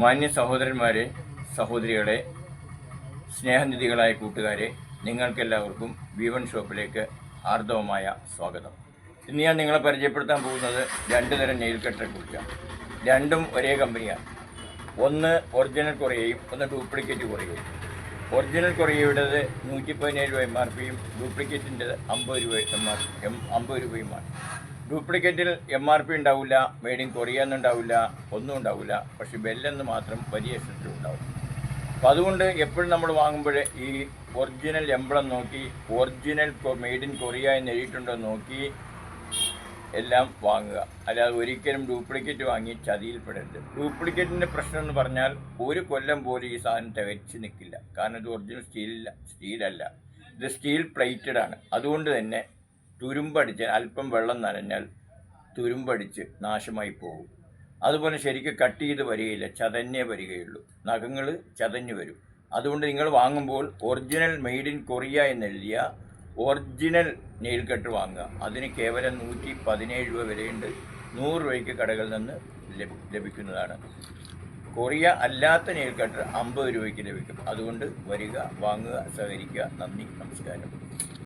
മാന്യ സഹോദരന്മാരെ സഹോദരികളെ സ്നേഹനിധികളായ കൂട്ടുകാരെ നിങ്ങൾക്കെല്ലാവർക്കും വി വൺ ഷോപ്പിലേക്ക് ആർദവമായ സ്വാഗതം. ഇന്ന് ഞാൻ നിങ്ങളെ പരിചയപ്പെടുത്താൻ പോകുന്നത് രണ്ട് തരം നെയിൽ കട്ടറെ കുറിച്ചാണ്. രണ്ടും ഒരേ കമ്പനിയാണ് ഒന്ന് ഒറിജിനൽ കൊറിയയും ഒന്ന് ഡ്യൂപ്ലിക്കേറ്റ് കൊറിയയും. ഒറിജിനൽ കുറയുടേത് നൂറ്റി പതിനേഴ് രൂപ എം ആർ പിയും ഡ്യൂപ്ലിക്കേറ്റിന്റെ അമ്പത് രൂപ എം ആർ എം അമ്പത് രൂപയുമാണ്. ഡ്യൂപ്ലിക്കേറ്റിൽ എം ആർ പി ഉണ്ടാവില്ല മെയ്ഡിൻ കൊറിയാന്നുണ്ടാവില്ല ഒന്നും ഉണ്ടാവില്ല പക്ഷേ ബെല്ലെന്ന് മാത്രം വലിയ ഉണ്ടാവും. അപ്പോൾ അതുകൊണ്ട് എപ്പോഴും നമ്മൾ വാങ്ങുമ്പോൾ ഈ ഒറിജിനൽ എംബ്ലം നോക്കി ഒറിജിനൽ മെയ്ഡ് ഇൻ കൊറിയ എന്ന് എഴുതിയിട്ടുണ്ടോ നോക്കി എല്ലാം വാങ്ങുക. അല്ലാതെ ഒരിക്കലും ഡ്യൂപ്ലിക്കേറ്റ് വാങ്ങി ചതിയിൽപ്പെടരുത്. ഡ്യൂപ്ലിക്കേറ്റിന്റെ പ്രശ്നം എന്ന് പറഞ്ഞാൽ ഒരു കൊല്ലം പോലും ഈ സാധനം തികച്ച് നിൽക്കില്ല. കാരണം ഇത് ഒറിജിനൽ സ്റ്റീലില്ല സ്റ്റീലല്ല ഇത് സ്റ്റീൽ പ്ലേറ്റഡ് ആണ്. അതുകൊണ്ട് തന്നെ തുരുമ്പടിച്ച് അല്പം വെള്ളം നനഞ്ഞാൽ തുരുമ്പടിച്ച് നാശമായി പോകും അതുപോലെ ശരിക്കും കട്ട് ചെയ്ത് വരികയില്ല ചതഞ്ഞേ വരികയുള്ളൂ. നഖങ്ങൾ ചതഞ്ഞു വരും. അതുകൊണ്ട് നിങ്ങൾ വാങ്ങുമ്പോൾ ഒറിജിനൽ മെയ്ഡ് ഇൻ കൊറിയ എന്നെഴുതിയ ഒറിജിനൽ നെയിൽ കട്ട് വാങ്ങുക. അതിന് കേവലം നൂറ്റി പതിനേഴ് രൂപ വിലയുണ്ട്. നൂറ് രൂപയ്ക്ക് കടകളിൽ നിന്ന് ലഭിക്കുന്നതാണ്. കൊറിയ അല്ലാത്ത നെയിൽ കട്ടർ അമ്പത് രൂപയ്ക്ക് ലഭിക്കും. അതുകൊണ്ട് വരിക വാങ്ങുക സഹകരിക്കുക. നന്ദി നമസ്കാരം.